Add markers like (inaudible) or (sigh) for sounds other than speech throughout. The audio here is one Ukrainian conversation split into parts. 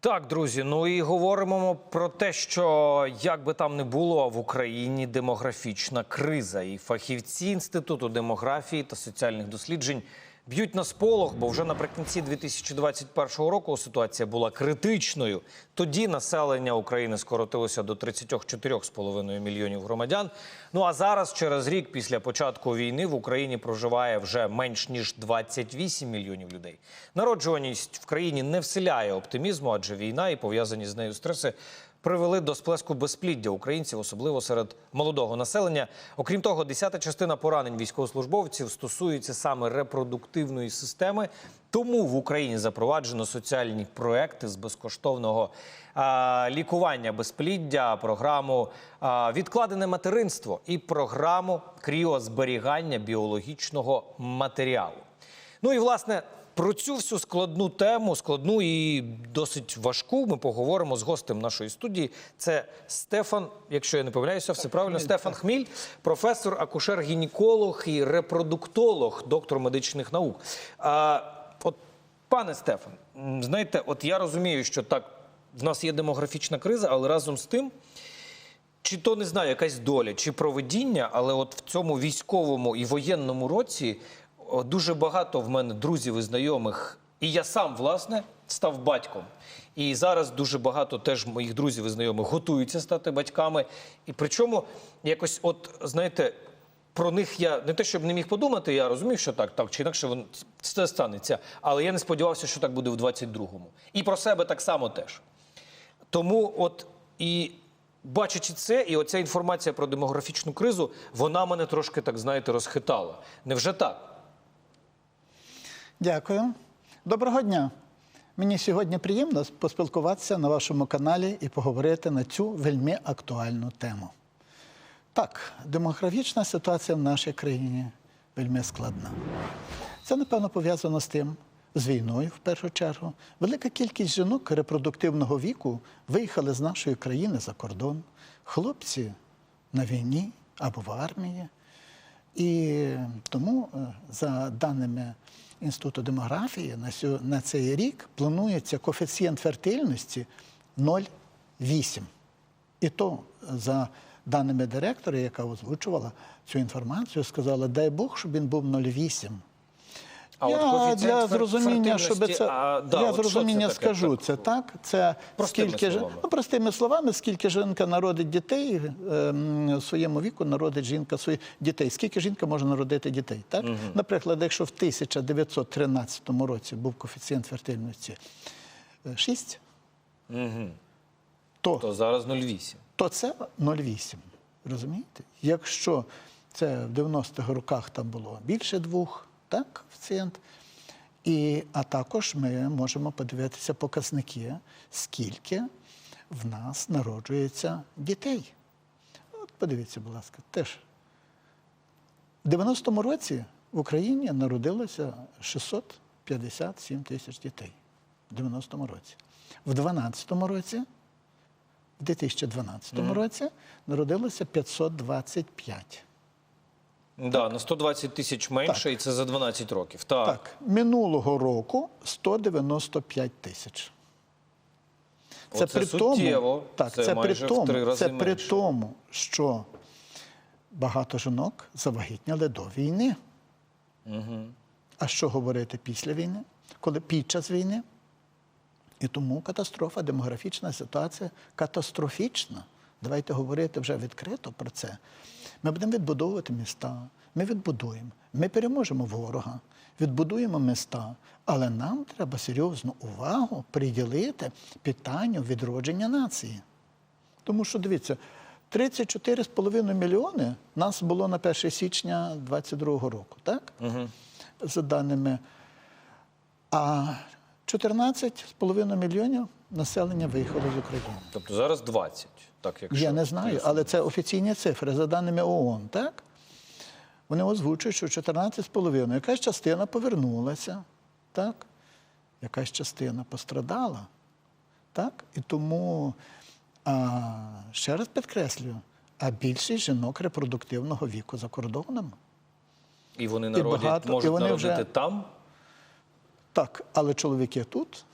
Так, друзі, ну і говоримо про те, що як би там не було в Україні демографічна криза, і фахівці інституту демографії та соціальних досліджень б'ють на сполох, бо вже наприкінці 2021 року ситуація була критичною. Тоді населення України скоротилося до 34,5 мільйонів громадян. Ну а зараз, через рік після початку війни, в Україні проживає вже менш ніж 28 мільйонів людей. Народжуваність в країні не вселяє оптимізму, адже війна і пов'язані з нею стреси привели до сплеску безпліддя українців, особливо серед молодого населення. Окрім того, десята частина поранень військовослужбовців стосується саме репродуктивної системи. Тому в Україні запроваджено соціальні проекти з безкоштовного а, лікування безпліддя, програму а, відкладене материнство і програму кріозберігання біологічного матеріалу. Ну і власне про цю всю складну тему, складну і досить важку. Ми поговоримо з гостем нашої студії. Це Стефан, якщо я не помиляюся, все правильно. Стефан Хміль, професор, акушер-гінеколог і репродуктолог, доктор медичних наук. А, от, пане Стефан, знаєте, от я розумію, що так в нас є демографічна криза, але разом з тим. Чи то не знаю, якась доля, чи проведіння, але от в цьому військовому і воєнному році дуже багато в мене друзів і знайомих, і я сам власне став батьком. І зараз дуже багато теж моїх друзів і знайомих готуються стати батьками. І причому якось, от знаєте, про них я не те, щоб не міг подумати, я розумів, що так, так чи інакше вон- це станеться. Але я не сподівався, що так буде в 22-му. І про себе так само теж. Тому, от і бачачи це, і оця інформація про демографічну кризу, вона мене трошки так знаєте розхитала. Невже так? Дякую. Доброго дня. Мені сьогодні приємно поспілкуватися на вашому каналі і поговорити на цю вельми актуальну тему. Так, демографічна ситуація в нашій країні вельми складна. Це, напевно, пов'язано з тим, з війною в першу чергу. Велика кількість жінок репродуктивного віку виїхали з нашої країни за кордон. Хлопці на війні або в армії. І тому, е, за даними Інституту демографії, на, сю на цей рік планується коефіцієнт фертильності 0,8. І то за даними директора, яка озвучувала цю інформацію, сказала, дай Бог, щоб він був 0,8. А я от для зрозуміння, щоб це а, да, я що це зрозуміння таке? скажу, Так, це так. Це Простими скільки словами. ну, простими словами, скільки жінка народить дітей ем, в своєму віку, народить жінка своїх дітей. Скільки жінка може народити дітей? Так, наприклад, якщо в 1913 році був коефіцієнт фертильності 6, Угу. то То зараз 0,8. то це 0,8. Розумієте? Якщо це в 90-х роках там було більше двох, так, коефіцієнт. І, а також ми можемо подивитися показники, скільки в нас народжується дітей. От подивіться, будь ласка, теж. В 90-му році в Україні народилося 657 тисяч дітей. В 90-му році. В 12-му році в 2012 році народилося 525. Да, на 120 тисяч менше, і це за 12 років. Так. Так, минулого року 195 тисяч. Це Оце суттєво. так, Це це, при тому, це при менше. тому, що багато жінок завагітняли до війни. Угу. А що говорити після війни, коли під час війни? І тому катастрофа, демографічна ситуація катастрофічна. Давайте говорити вже відкрито про це. Ми будемо відбудовувати міста, ми відбудуємо, ми переможемо ворога, відбудуємо міста, але нам треба серйозну увагу приділити питанню відродження нації. Тому що дивіться, 34,5 мільйони нас було на 1 січня 2022 року, так? Угу. За даними. А 14,5 мільйонів населення виїхало з України. Тобто зараз 20. Так, якщо Я не знаю, але це офіційні цифри за даними ООН, так? Вони озвучують, що 14,5. Якась частина повернулася, так? Якась частина пострадала. Так? І тому, а, ще раз підкреслюю, а більшість жінок репродуктивного віку за кордоном. І вони народять, багато- і можуть вони народити вже- там. Так, але чоловіки тут,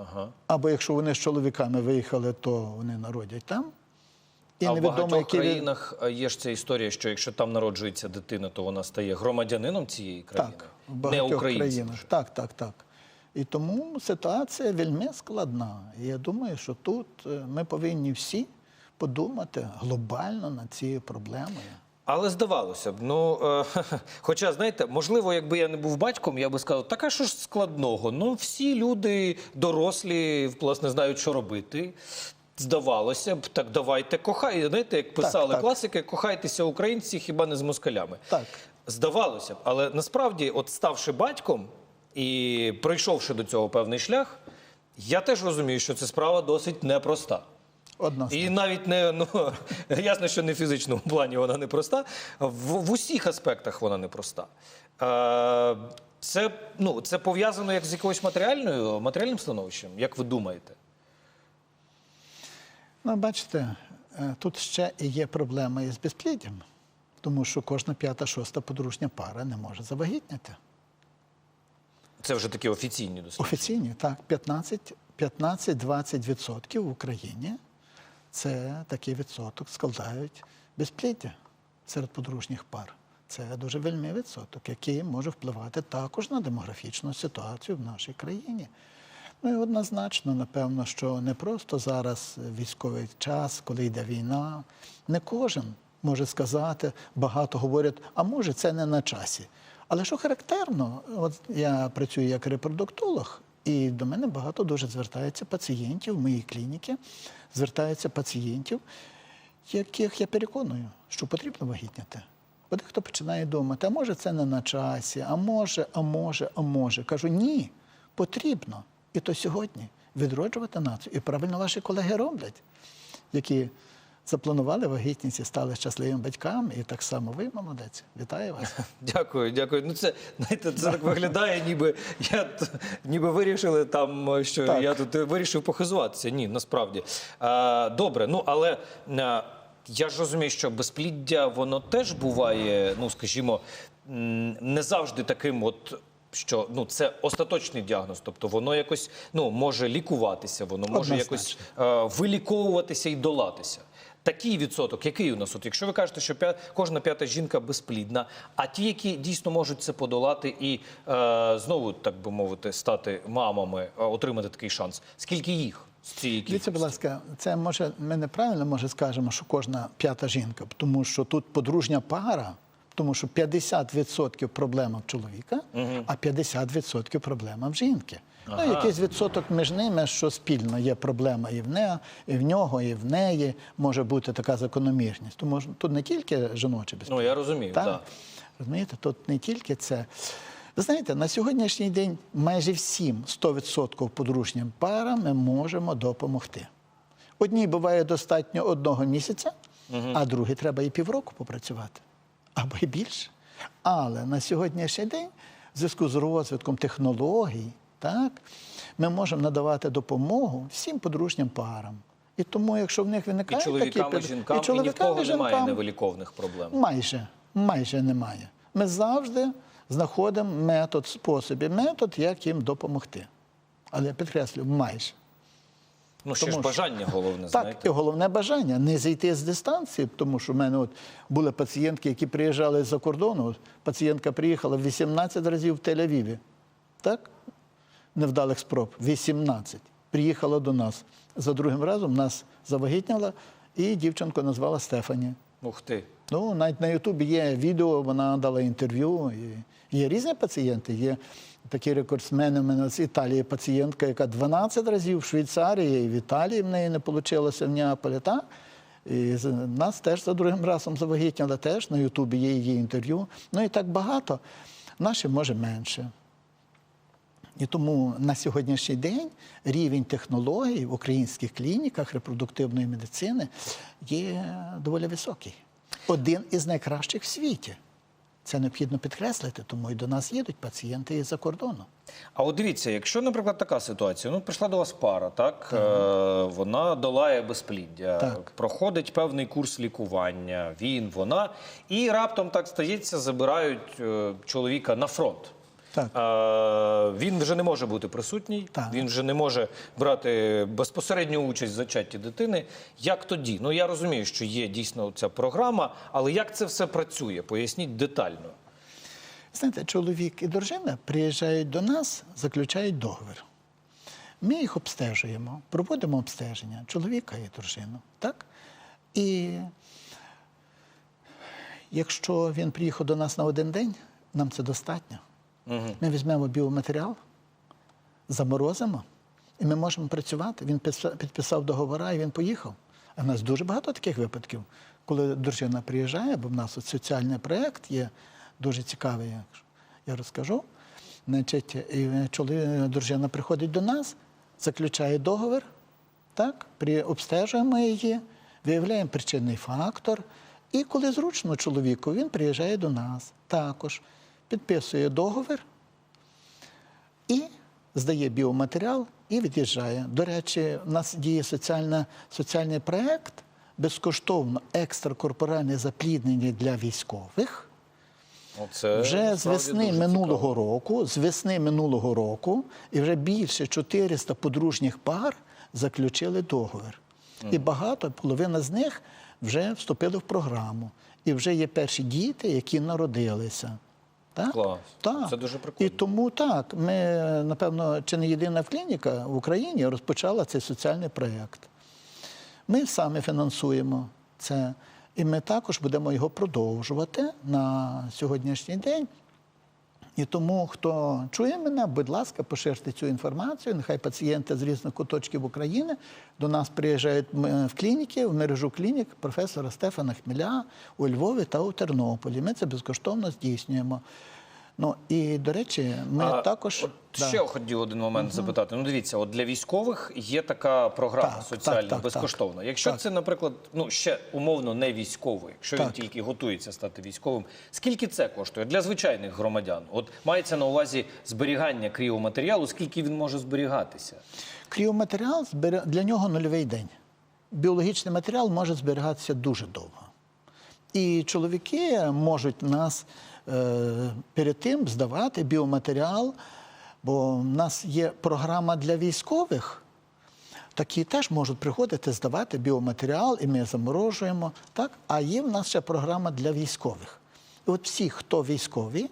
Ага. Або якщо вони з чоловіками виїхали, то вони народять там. І а в багатьох які країнах е, є ж ця історія, що якщо там народжується дитина, то вона стає громадянином цієї країни, Так, в багатьох країнах. вже. Так, так, так. І тому ситуація вельми складна. І я думаю, що тут е, ми повинні всі подумати глобально над цією проблемою. Але здавалося б, ну е, (laughs) хоча знаєте, можливо, якби я не був батьком, я би сказав, так а що ж складного? Ну всі люди дорослі, власне, знають, що робити. Здавалося б, так давайте кохай. Знаєте, як писали так. класики, кохайтеся українці, хіба не з москалями. Так. Здавалося б, але насправді, от ставши батьком і пройшовши до цього певний шлях, я теж розумію, що це справа досить непроста. Одностайно. І навіть не ну (laughs) ясно, що не в фізичному плані вона не проста. В, в усіх аспектах вона не проста. Е, це, ну, це пов'язано як з якоюсь матеріальною матеріальним становищем, як ви думаєте? Ну, бачите, е, тут ще і є проблема із безпліддям, тому що кожна п'ята, шоста подружня пара не може завагітняти. Це вже такі офіційні дослідження. Офіційні, так, 15-20% в Україні це такий відсоток складають безпліддя серед подружніх пар. Це дуже вельми відсоток, який може впливати також на демографічну ситуацію в нашій країні. Ну і однозначно, напевно, що не просто зараз військовий час, коли йде війна, не кожен може сказати, багато говорять, а може це не на часі. Але що характерно, от я працюю як репродуктолог, і до мене багато дуже звертається пацієнтів в моїй клініці, звертається пацієнтів, яких я переконую, що потрібно вагітняти. Бо дехто починає думати, а може це не на часі, а може, а може, а може. Кажу, ні, потрібно. І то сьогодні відроджувати націю. І правильно ваші колеги роблять, які запланували вагітність і стали щасливими батьками. І так само ви молодець. Вітаю вас. (laughs) Дякую, дякую. Ну це знаєте, це так виглядає, ніби я ніби вирішили там, що Так. я тут вирішив похизуватися. Ні, насправді. А, добре, ну але я ж розумію, що безпліддя воно теж буває, ну скажімо, не завжди таким, от. Що ну це остаточний діагноз, тобто воно якось ну може лікуватися, воно може якось е, виліковуватися і долатися. Такий відсоток, який у нас? От якщо ви кажете, що п'я... кожна п'ята жінка безплідна, а ті, які дійсно можуть це подолати і е, знову, так би мовити, стати мамами, е, отримати такий шанс. Скільки їх Дивіться, будь ласка, це може ми неправильно може скажемо, що кожна п'ята жінка, тому що тут подружня пара, тому що 50% проблема в чоловіка, а 50% проблема в жінки. Ну, якийсь відсоток між ними, що спільно є проблема і в неї, і в нього, і в неї може бути така закономірність. Тому тут не тільки жіноче безпека. Ну я розумію, так. Так. Розумієте, тут не тільки це. Ви знаєте, на сьогоднішній день майже всім 100% подружнім парам ми можемо допомогти. Одній буває достатньо одного місяця, а другій треба і півроку попрацювати, або і більше. Але на сьогоднішній день, в зв'язку з розвитком технологій, так, ми можемо надавати допомогу всім подружнім парам. І тому, якщо в них І виникає чоловікам, і такі жінкам, і, ні в кого і немає жінкам, невиліковних проблем. Майже, майже немає. Ми завжди знаходимо метод, способи, метод, як їм допомогти. Але я підкреслю, майже. Ну ще ж Тому що- бажання головне, Так, і головне бажання не зійти з дистанції, тому що в мене от були пацієнтки, які приїжджали з-за кордону. Пацієнтка приїхала 18 разів в Тель-Авіві. Так? Невдалих спроб. 18. Приїхала до нас. За другим разом нас завагітняла, і дівчинку назвала Стефані. Ух ти. Ну, навіть на Ютубі є відео, вона дала інтерв'ю. Є різні пацієнти. Є такі рекордсмени. У мене з Італії пацієнтка, яка 12 разів в Швейцарії і в Італії в неї не вийшло в Неаполі. Та? І нас теж за другим разом завагітняли, теж на Ютубі є її інтерв'ю. Ну і так багато. Наші може менше. І тому на сьогоднішній день рівень технологій в українських клініках репродуктивної медицини є доволі високий. Один із найкращих в світі. Це необхідно підкреслити, тому і до нас їдуть пацієнти із-за кордону. А от дивіться, якщо, наприклад, така ситуація, ну прийшла до вас пара, так е, вона долає безпліддя, Так. проходить певний курс лікування, він, вона, і раптом так стається, забирають е, чоловіка на фронт. Так. Е, він вже не може бути присутній, Так. він вже не може брати безпосередню участь в зачатті дитини. Як тоді? Ну я розумію, що є дійсно ця програма, але як це все працює? Поясніть детально. Знаєте, чоловік і дружина приїжджають до нас, заключають договір. Ми їх обстежуємо, проводимо обстеження чоловіка і дружину. Так? І якщо він приїхав до нас на один день, нам це достатньо. Ми візьмемо біоматеріал, заморозимо, і ми можемо працювати. Він підписав- договора і він поїхав. А в нас дуже багато таких випадків, коли дружина приїжджає, бо в нас от соціальний проєкт є дуже цікавий, якщо я розкажу. Значить, і чоловік, дружина приходить до нас, заключає договір, так, обстежуємо її, виявляємо причинний фактор. І коли зручно чоловіку, він приїжджає до нас також, підписує договір і здає біоматеріал і від'їжджає. До речі, в нас діє соціальна, соціальний проєкт безкоштовно екстракорпоральне запліднення для військових. Оце Вже з весни минулого цікаво. року, з весни минулого року, і вже більше 400 подружніх пар заключили договір. І багато, половина з них вже вступили в програму. І вже є перші діти, які народилися. Так? Клас. Так. Це дуже прикольно. І тому так, ми, напевно, чи не єдина клініка в Україні розпочала цей соціальний проєкт. Ми самі фінансуємо це, і ми також будемо його продовжувати на сьогоднішній день. І тому, хто чує мене, будь ласка, поширте цю інформацію. Нехай пацієнти з різних куточків України до нас приїжджають в клініки, в мережу клінік професора Стефана Хміля у Львові та у Тернополі. Ми це безкоштовно здійснюємо. Ну і до речі, ми А, також от Да. ще хотів один момент запитати. Ну, дивіться, от для військових є така програма Так, соціальна так, так, безкоштовна. Якщо Так. це, наприклад, ну ще умовно не військовий, якщо він тільки готується стати військовим, скільки це коштує для звичайних громадян? От мається на увазі зберігання кріоматеріалу, скільки він може зберігатися? Кріоматеріал для нього нульовий день. Біологічний матеріал може зберігатися дуже довго. І чоловіки можуть нас перед тим здавати біоматеріал, бо в нас є програма для військових. Такі теж можуть приходити здавати біоматеріал, і ми заморожуємо. Так? А є в нас ще програма для військових. І от всі, хто військові,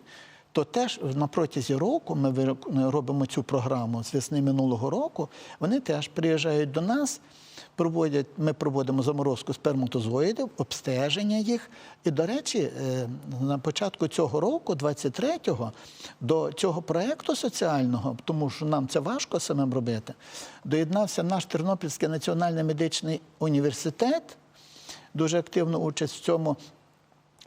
то теж на протязі року ми робимо цю програму з весни минулого року. Вони теж приїжджають до нас, проводять, ми проводимо заморозку сперматозоїдів, обстеження їх. І, до речі, е, на початку цього року, 23-го, до цього проєкту соціального, тому що нам це важко самим робити, доєднався наш Тернопільський національний медичний університет, дуже активну участь в цьому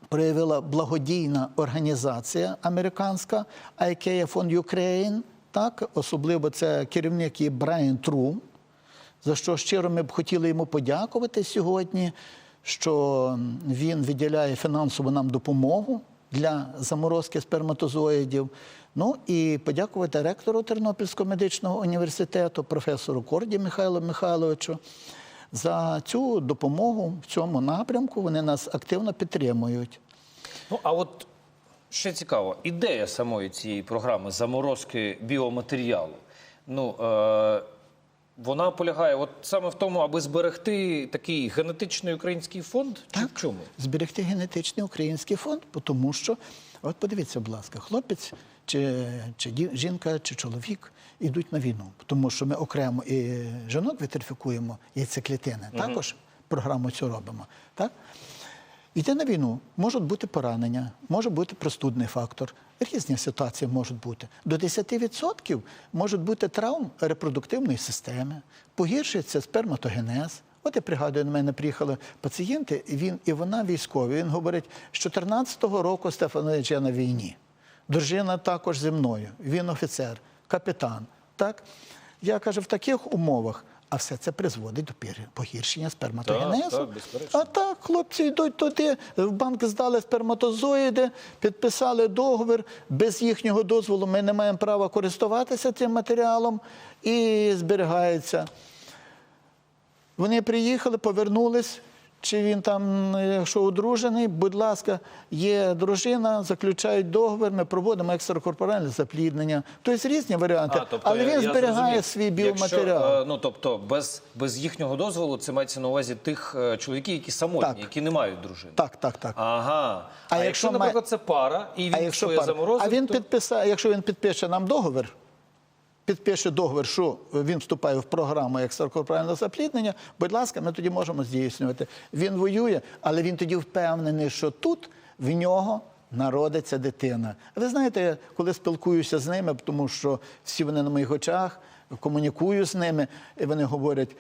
проявила благодійна організація американська IKEA Fund Ukraine, так, особливо це керівник є Брайан Трум, за що щиро ми б хотіли йому подякувати сьогодні, що він виділяє фінансову нам допомогу для заморозки сперматозоїдів. Ну і подякувати ректору Тернопільського медичного університету, професору Корді Михайлу Михайловичу. За цю допомогу в цьому напрямку вони нас активно підтримують. Ну а от ще цікаво, ідея самої цієї програми заморозки біоматеріалу. Ну е, вона полягає от саме в тому, аби зберегти такий генетичний український фонд. Чи в чому? зберегти генетичний український фонд, тому що, от подивіться, будь ласка, хлопець чи, чи жінка, чи чоловік йдуть на війну, тому що ми окремо і жінок вітрифікуємо, яйцеклітини, також програму цю робимо. Так? Йти на війну можуть бути поранення, може бути простудний фактор. Різні ситуації можуть бути. До 10% можуть бути травм репродуктивної системи, погіршується сперматогенез. От я пригадую, на мене приїхали пацієнти, він і вона військові. Він говорить, з 14-го року Стефанович я на війні. Дружина також зі мною. Він офіцер, капітан. Так? Я кажу, в таких умовах, а все це призводить до погіршення сперматогенезу. так, так, а так, хлопці йдуть туди, в банк здали сперматозоїди, підписали договір. Без їхнього дозволу ми не маємо права користуватися цим матеріалом і зберігається. Вони приїхали, повернулись. Чи він там, якщо одружений, будь ласка, є дружина, заключають договір, ми проводимо екстракорпоральне запліднення. Тобто різні варіанти, але я- він я зберігає зрозумів. свій біоматеріал. Якщо, е, ну тобто, без, без їхнього дозволу це мається на увазі тих е, чоловіків, які самотні, Так. які не мають дружини. Так, так, так. Ага. А, А якщо, якщо наприклад, це пара, і він А своє пара- заморозив, а він то... підписає, якщо він підпише нам договір, підпише договір, що він вступає в програму як екстракорпорального запліднення, будь ласка, ми тоді можемо здійснювати. Він воює, але він тоді впевнений, що тут в нього народиться дитина. Ви знаєте, я коли спілкуюся з ними, тому що всі вони на моїх очах, комунікую з ними, і вони говорять.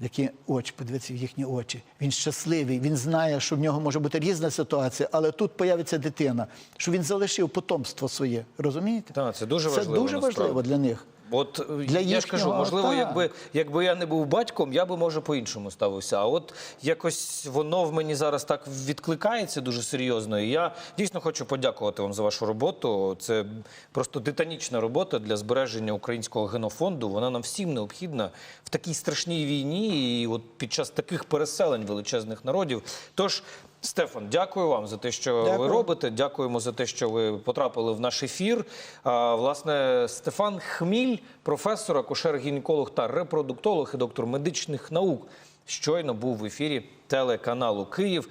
Які очі, подивіться в їхні очі. Він щасливий, він знає, що в нього може бути різна ситуація, але тут появиться дитина, що він залишив потомство своє. Розумієте? Так, це дуже важливо. Це важливо, дуже насправді. важливо для них. От е, Для я ж кажу, можливо, якби, якби я не був батьком, я би може по-іншому ставився. А от якось воно в мені зараз так відкликається дуже серйозно. І я дійсно хочу подякувати вам за вашу роботу. Це просто титанічна робота для збереження українського генофонду. Вона нам всім необхідна в такій страшній війні, і от під час таких переселень величезних народів. Тож. Стефан, дякую вам за те, що ви робите. Дякуємо за те, що ви потрапили в наш ефір. А, власне, Стефан Хміль, професор, акушер-гінеколог та репродуктолог і доктор медичних наук, щойно був в ефірі телеканалу Київ.